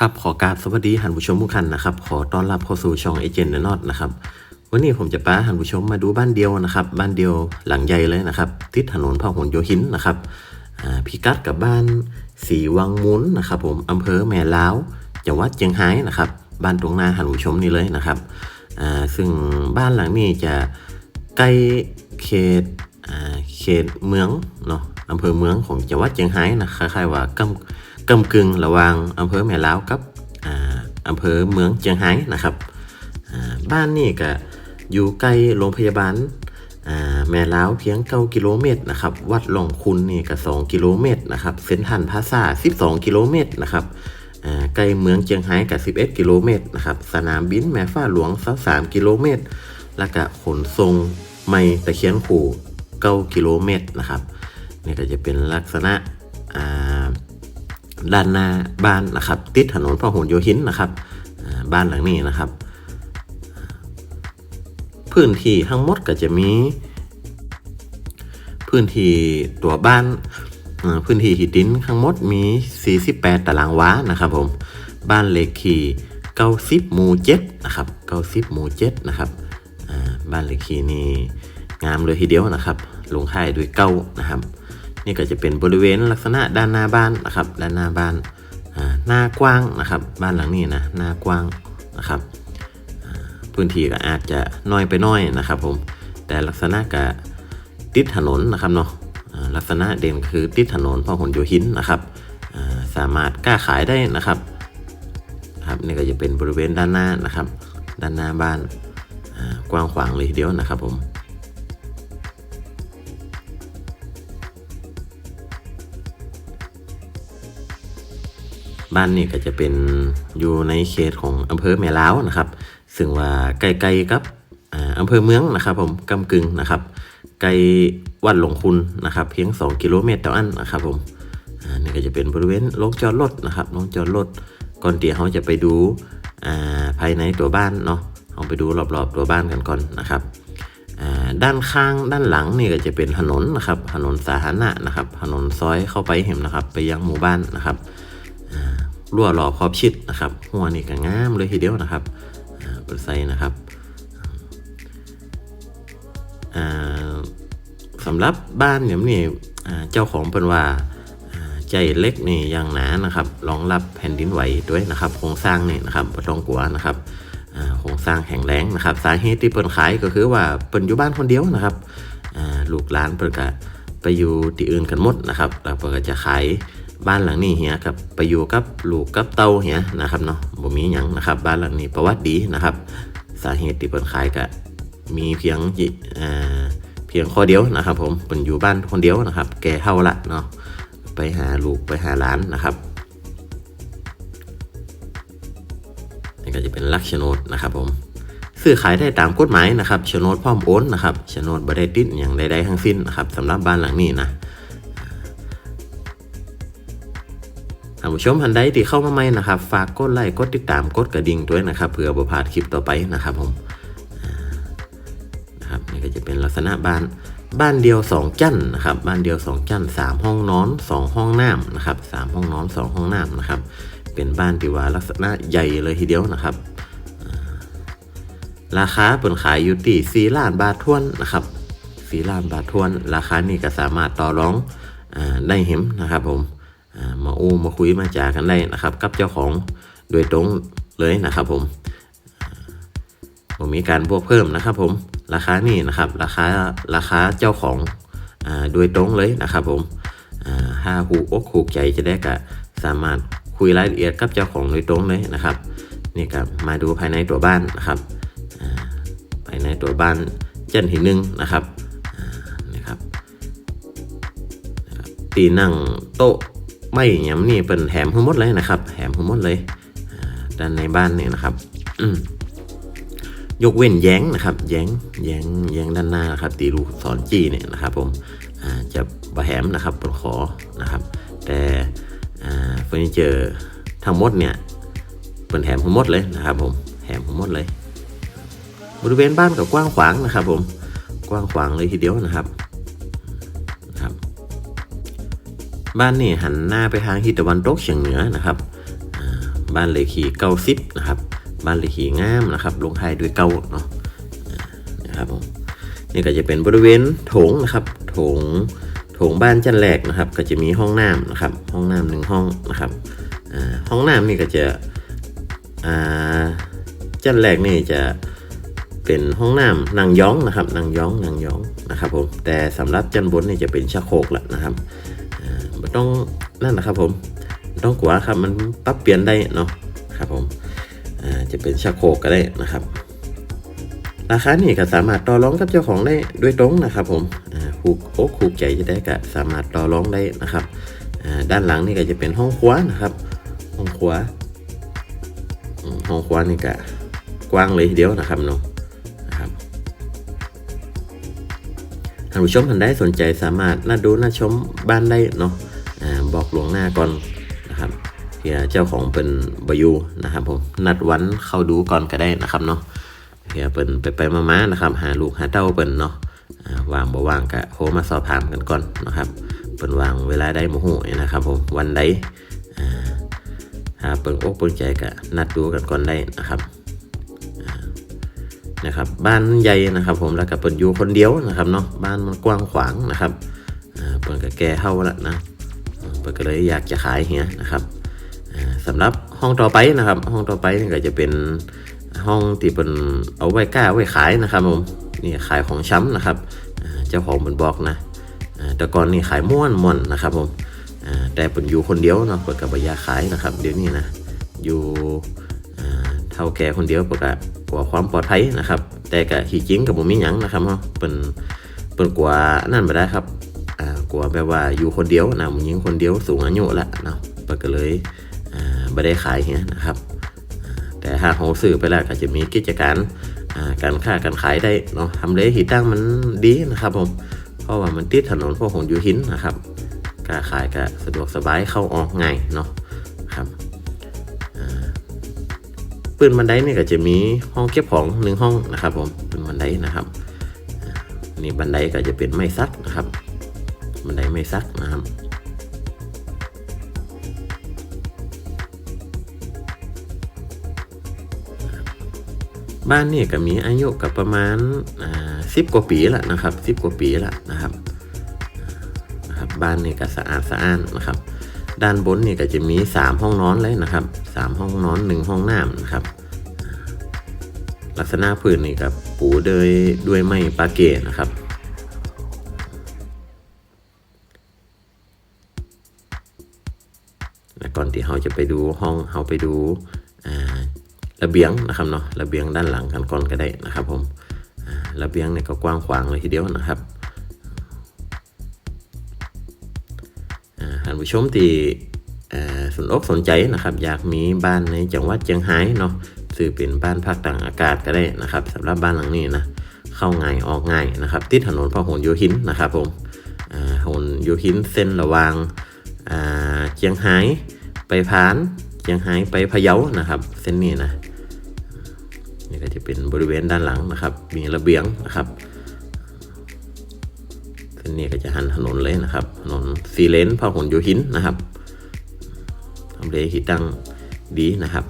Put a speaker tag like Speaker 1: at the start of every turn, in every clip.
Speaker 1: ครับขอกาบสวัสดีท่านผู้ชมทุกท่านนะครับ ขอต้อนรับเข้าสู่ช่องเอเจนต์นอตนะครับวันนี้ผมจะพาท่านผู้ชมมาดูบ้านเดียวนะครับ บ้านเดียวหลังใหญ่เลยนะครับ ติดถนนพหลโยธินนะครับพิกัดกับบ้านสีวังมุนนะครับ ผมอำเภอแม่ล้าวจังหวัดเชียงรายนะครับ บ้านตรงหน้าท่านผู้ชมนี่เลยนะครับซึ่งบ้านหลังนี้จะใกล้เขตเขตเมืองเนาะอำเภอเมืองของจังหวัดเชียงรายนะคล้ายๆว่ากำ กำกึ่งระหว่างอำเภอแม่ลาวกับออำเภอเมืองเชียงรายนะครับบ้านนี่ก็อยู่ใกล้โรงพยาบาลแม่ลาวเพียง 9 กิโลเมตรนะครับ วัดหลองคุณนี่ก็2กิโลเมตรนะครับเส้นทันพาซา12 กิโลเมตรนะครับใกล้เมืองเชียงรายกับ 11 กิโลเมตรนะครับ สนามบินแม่ฟ้าหลวง23กิโลเมตร แล้วก็ขนส่งไม่ตะเคียนขู่9กิโลเมตรนะครับนี่ก็จะเป็นลักษณะอ่า ด้านหน้าบ้านนะครับ ติดถนนพหลโยธินนะครับบ้านหลังนี้นะครับ พื้นที่ทั้งหมดก็จะมี พื้นที่ตัวบ้านพื้นที่หิดินทั้งหมดมี 48 ตารางวานะครับผมบ้านเลขที่90หมู่7นะครับ90หมู่7นะครับบ้านเลขที่นี่งามเลยทีเดียวนะครับ ลงท้ายด้วยเก้านะครับ นี่ก็จะเป็นบริเวณลักษณะด้านหน้าบ้านนะครับด้านหน้าบ้านหน้ากว้างนะครับ บ้านหลังนี้นะหน้ากว้างนะครับพื้นที่ก็อาจจะน้อยไปน้อยนะครับผมแต่ลักษณะก็ติดถนนนะครับเนาะลักษณะเด่นคือติดถนนพหลโยธินนะครับสามารถกล้าขายได้นะครับครับนี่ก็จะเป็นบริเวณด้านหน้านะครับ ด้านหน้าบ้านกว้างขวางเลยทีเดียวนะครับผม บ้านนี่ก็จะเป็นอยู่ในเขตของอำเภอแม่ล้าวนะครับ ซึ่งว่าใกล้ๆกับอำเภอเมืองนะครับ ผมกำกึ่งนะครับ ไกลวัดหลงคุณนะครับ เพียง 2 กิโลเมตรต่ออันนะครับผมนี่ก็จะเป็นบริเวณโรงจอดรถนะครับโรงจอดรถก่อนเดี๋ยวเขาจะไปดูภายในตัวบ้านเนาะเราไปดูรอบๆตัวบ้านกันก่อนนะครับด้านข้างด้านหลังนี่ก็จะเป็นถนนนะครับ ถนนสาธารณะนะครับ ถนนซอยเข้าไปเห็นนะครับ ไปยังหมู่บ้านนะครับ รั่วหล่อขอบชิดนะครับ หัวนี่ก็งามเลยทีเดียวนะครับอ่าเปิดไซนะครับสำหรับบ้านเนี่ยนี่เจ้าของเป็นว่าใจเล็กนี่อย่างหนานะครับรองรับแผ่นดินไหวด้วยนะครับ โครงสร้างนี่นะครับบ่ต้องกลัวนะครับโครงสร้างแข็งแรงนะครับ สาเหตุที่เปิ่นขายก็คือว่าเปิ่นอยู่บ้านคนเดียวนะครับลูกหลานเปิ่นก็ไปอยู่ที่อื่นกันหมดนะครับแล้วเปิ่นก็จะขาย บ้านหลังนี้เฮียกับไปอยู่กับลูกกับเต้าเฮียนะครับเนาะบ่มีหยังนะครับ บ้านหลังนี้ประวัติดีนะครับ สาเหตุที่เปิ่นขายก็มีเพียงอ่าเพียงข้อเดียวนะครับผมเปิ่นอยู่บ้านคนเดียวนะครับ แก่เท่าละเนาะไปหาลูกไปหาหลานนะครับนี่ก็จะเป็นลักษโนดนะครับผมซื้อขายได้ตามกฎหมายนะครับโฉนดพร้อมโอนนะครับโฉนดบได้ติดอย่างใดๆทั้งสิ้นนะครับสำหรับบ้านหลังนี้นะ ท่านผู้ชมท่านใดที่เข้ามาใหม่นะครับ ฝากกดไลค์กดติดตามกดกระดิ่งด้วยนะครับเพื่อบ่พลาดคลิปต่อไปนะครับผมนะครับนี่ก็จะเป็นลักษณะบ้านบ้านเดียวสองจั่นนะครับ บ้านเดียวสองจั่นสามห้องนอนสองห้องน้ำนะครับสามห้องนอนสองห้องน้ำนะครับ เป็นบ้านที่ว่าลักษณะใหญ่เลยทีเดียวนะครับ ราคาเปิดขายอยู่ที่สี่ล้านบาททวนนะครับสี่ล้านบาททวน ราคานี่ก็สามารถต่อรองอได้เห็มนะครับผม อ่ามาอู้มาคุยมาจากันได้นะครับ กับเจ้าของโดยตรงเลยนะครับผมผมมีการบวกเพิ่มนะครับผมราคานี่นะครับราคาราคาเจ้าของโดยตรงเลยนะครับผมอ่าถ้าหูอกหูใจจะได้ก็สามารถคุยรายละเอียดกับเจ้าของโดยตรงเลยนะครับนี่ครับมาดูภายในตัวบ้านนะครับภายในตัวบ้านเจันที่หนึ่งนะครับนะครับตีนั่งโต๊ะ ไม่หยำนี่เป็นแถมทั้งหมดเลยนะครับแถมทั้งหมดเลยด้านในบ้านเนี่ยนะครับยกเว้นแย้งนะครับ แย้งแย้งแย้งด้านหน้านะครับ ตีลูกศรจี้เนี่ยนะครับ ผมจะบะแหมนะครับบนขอนะครับ แต่เฟอร์นิเจอร์ทั้งหมดเนี่ยเป็นแถมทั้งหมดเลยนะครับ ผมแถมทั้งหมดเลย บริเวณบ้านก็กว้างขวางนะครับ ผมกว้างขวางเลยทีเดียวนะครับ บ้านนี่หันหน้าไปทางทิศตะวันตกเฉียงเหนือนะครับบ้านเลขที่เก้าสิบนะครับบ้านเลขที่งามนะครับลงท้ายด้วยเก้าเนาะนะครับผมนี่ก็จะเป็นบริเวณโถงนะครับโถงโถงบ้านชั้นแรกนะครับ ก็จะมีห้องน้ำนะครับ ห้องน้ำหนึ่งห้องนะครับห้องน้ำนี่ก็จะอ่าชั้นแรกนี่จะเป็นห้องน้ำนางย้องนะครับนางย้องนางย้องนะครับผมแต่สำหรับชั้นบนนี่จะเป็นชักโครกละนะครับ ต้องนั่นนะครับผมต้องกลัวครับมันปรับเปลี่ยนได้เนาะครับผมจะเป็นชักโครกก็ได้นะครับ ราคานี่ก็สามารถต่อรองกับเจ้าของได้ด้วยตรงนะครับ ผมอ่าถูกอกถูกใจจะได้ก็สามารถต่อรองได้นะครับด้านหลังนี่ก็จะเป็นห้องครัวนะครับ ห้องครัวห้องครัวนี่ก็กว้างเลยเดียวนะครับเนาะนะครับท่านผู้ชมท่านใดสนใจสามารถน่าดูน่าชมบ้านได้เนาะ อกหลวงหน้าก่อนนะครับเพื่อเจ้าของเป็นบอยูนะครับผมนัดวันเข้าดูก่อนก็ได้นะครับเนาะเพื่อเปิ่นไปไปมามานะครับ หาลูกหาเต้าเปิ่นเนาะวางบ่วางก็โทรมาสอบถามกันก่อนนะครับเปิ่นวางเวลาได้โมโหนะครับผมวันใดหาเปิ่นอกเปิ่นใจก็นัดดูกันก่อนได้นะครับนะครับบ้านใหญ่นะครับผมแล้วก็เปิ่นอยู่คนเดียวนะครับเนาะบ้านมันกว้างขวางนะครับเปิ่นก็แก่เท่าล้วนะ ก็เลยอยากจะขายเฮียนะครับสำหรับห้องต่อไปนะครับ ห้องต่อไปนี่ก็จะเป็นห้องที่เป็นเอาไว้กล้าไว้ขายนะครับผมนี่ขายของช้ำนะครับเจ้าของเป็นบอกนะแต่ก่อนนี่ขายม้วนม้วนนะครับผมแต่เป็นอยู่คนเดียวเนาะเปิดกับบยาขายนะครับ เดี๋ยวนี้นะอยู่เท่าแก่คนเดียวเปิดกับกลัวความปลอดภัยนะครับ แต่กับขี่จริงกับผมมีหยังนะครับเนาะเป็นเป็นกลัวนั่นไปได้ครับ กลัวแบบว่าอยู่คนเดียวนะมึงยิงคนเดียวสูงอายุละเนาะปก็เลยอ่าไม่ได้ขายเฮียนะครับ แต่หากเขาซื้อไปแล้วก็จะมีกิจการการค้าการขายได้เนาะทำเลที่ตั้งมันดีนะครับผมเพราะว่ามันติดถนนพวกหงยูหินนะครับการขายก็สะดวกสบายเข้าออกง่ายเนาะครับอ่าปืนบันไดนี่ก็จะมีห้องเก็บของหนึ่งห้องนะครับผมเป็นบันไดนะครับนี่บันไดก็จะเป็นไม้ซักนะครับ บันไดไม้ซักนะครับบ้านนี่ก็มีอายุกับประมาณสิบกว่าปีล้วนะครับสิบกว่าปีล้วนะครับนะครับ บ้านนี่ก็สะอาดสะอ้านนะครับ ด้านบนนี่ก็จะมีสามห้องนอนเลยนะครับสามห้องนอนหนึ่งห้องน้ำนะครับ ลักษณะพื้นนี่กับปูด้วยด้วยไม้ปาเกตนะครับ และก่อนที่เราจะไปดูห้องเราไปดูระเบียงนะครับเนาะระเบียงด้านหลังกันก่อนก็ได้นะครับผมระเบียงเนี่ยก็กว้างขวางเลยทีเดียวนะครับท่านผู้ชมที่สนอกสนใจนะครับ อยากมีบ้านในจังหวัดเชียงรายเนาะซื้อเป็นบ้านพักต่างอากาศก็ได้นะครับสำหรับบ้านหลังนี้นะเข้าง่ายออกง่ายนะครับติดถนนพหลโยธินนะครับผมพหลโยธินเส้นระหว่างเชียงราย ไปพานเชียงรายไปพะเยานะครับ เส้นนี้นะนี่ก็จะเป็นบริเวณด้านหลังนะครับ มีระเบียงนะครับเส้นนี้ก็จะหันถนนเลยนะครับ ถนนสีเลนพหลโยธินนะครับทำเลที่ตั้งดีนะครับ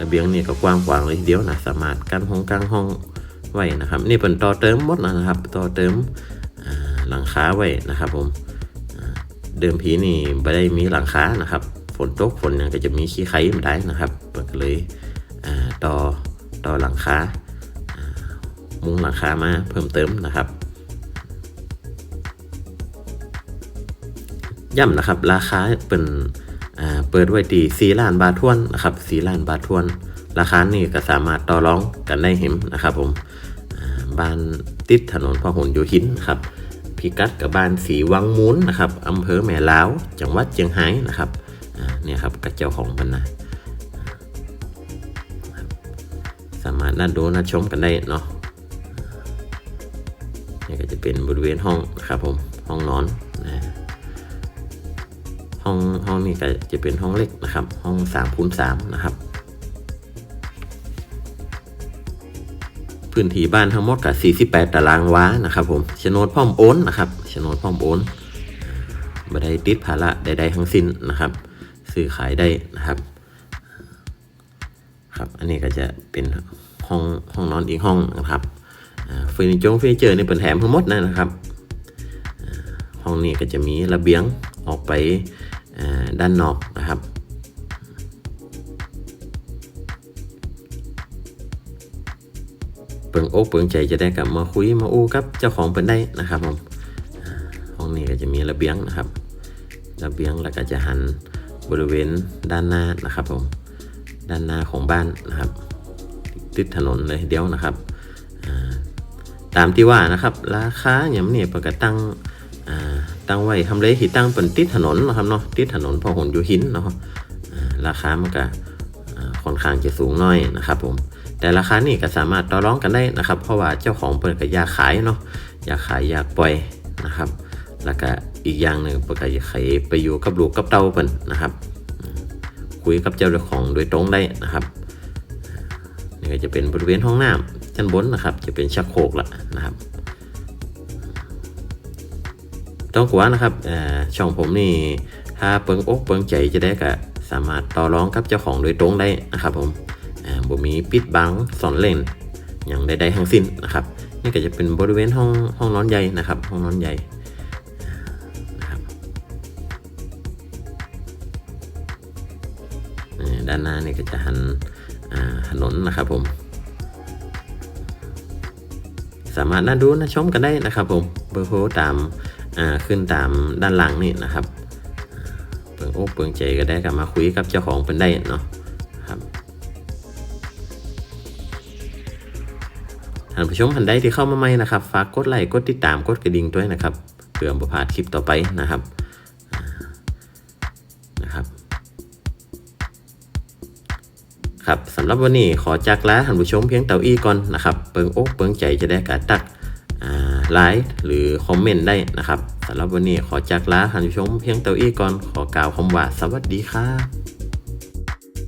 Speaker 1: ระเบียงนี่ก็กว้างขวางเลยทีเดียวนะสามารถกั้นห้องกลางห้องไว้นะครับ นี่เป็นต่อเติมหมดนะครับ ต่อเติมหลังคาไว้นะครับผม เดิมพีนี่ไม่ได้มีหลังคานะครับฝนตกฝนเนี่ยก็จะมีขี้ไข่มาได้นะครับเปิดเลยอ่าต่อต่อหลังคามุงหลังคามาเพิ่มเติมนะครับย่ำนะครับ ราคาเป็นอ่าเปิดไว้ที่สี่ล้านบาททวนนะครับสี่ล้านบาททวน ราคานี่ก็สามารถต่อรองกันได้เห็นนะครับผมบ้านติดถนนพหลโยธินครับ พิกัดกับบ้านสีวังมูลนะครับอำเภอแม่ลาว จังหวัดเชียงรายนะครับเนี่ยครับกับเจ้าของมันนะอ่าสามารถนัดดูนัดชมกันได้เนาะนี่ก็จะเป็นบริเวณห้องนะครับผมห้องนอนนะห้องห้องนี้ก็จะเป็นห้องเล็กนะครับ ห้อง3ามคูณสามนะครับ พื้นที่บ้านทั้งหมดกับ48 ตารางวานะครับผมโฉนดพร้อมโอนนะครับโฉนดพร้อมโอนไม่ได้ติดภาระใดๆทั้งสิ้นนะครับซื้อขายได้นะครับ ครับ อันนี้ก็จะเป็นห้องห้องนอนอีกห้องนะครับเฟอร์นิเจอร์เฟอร์นิเจอร์นี่เป็นแถมทั้งหมดนะครับ ห้องนี้ก็จะมีระเบียงออกไปด้านนอกนะครับ เปิงอกเปิงใจจะได้กลับมาคุยมาอู้กับเจ้าของเป็นได้นะครับผมห้องนี้ก็จะมีระเบียงนะครับ ระเบียงแล้วก็จะหันบริเวณด้านหน้านะครับผมด้านหน้าของบ้านนะครับติดถนนเลยเดียวนะครับตามที่ว่านะครับ ราคาอย่างนี้ปกติตั้งตั้งไว้ทำเลที่ตั้งเป็นติดถนนนะครับเนาะติดถนนพอหลโยธินเนาะราคามันก็ค่อนข้างจะสูงน้อยนะครับผม แต่ราคานี่ก็สามารถต่อรองกันได้นะครับ เพราะว่าเจ้าของเปิดก็อยาขายเนาะอยากขายอยากปล่อยนะครับ แล้วก็อีกอย่างหนึ่งเปิดก็อยาขายไปอยู่กับลูกกับเต้าเปิ่นนะครับ คุยกับเจ้าของโดยตรงได้นะครับนี่ก็จะเป็นบริเวณห้องน้ำชั้นบนนะครับ จะเป็นชักโครกละนะครับต้องกลัวนะครับเอ่อช่องผมนี่ถ้าเปิงอกเปิงใจจะได้ก็สามารถต่อรองกับเจ้าของโดยตรงได้นะครับผม บ่มีปิดบังสอนเลนอย่างใดๆทั้งสิ้นนะครับนี่ก็จะเป็นบริเวณห้องห้องนอนใหญ่นะครับ ห้องนอนใหญ่นะครับด้านหน้านี่ก็จะหันถนนนะครับผม สามารถน่าดูน่าชมกันได้นะครับผมเบอร์โทรตามาขึ้นตามด้านหลังนี่นะครับเปิงอกเปิงใจก็ได้กลับมาคุยกับเจ้าของเป็นได้เนาะานผู้ชมท่านใดที่เข้ามาใหม่นะครับ ฝากกดไลค์กดติดตามกดกระดิ่งด้วยนะครับ เพื่อบ่พลาดคลิปต่อไปนะครับนะครับ ครับสำหรับวันนี้ขอจากลาท่านผู้ชมเพียงเต่าอี้ก่อนนะครับเปิงอกเปิงใจจะได้กาตักไลค์หรือคอมเมนต์ได้นะครับสำหรับวันนี้ขอจากลาท่านผู้ชมเพียงเต่าอี้ก่อนขอกล่าวคำว่าสวัสดีครับ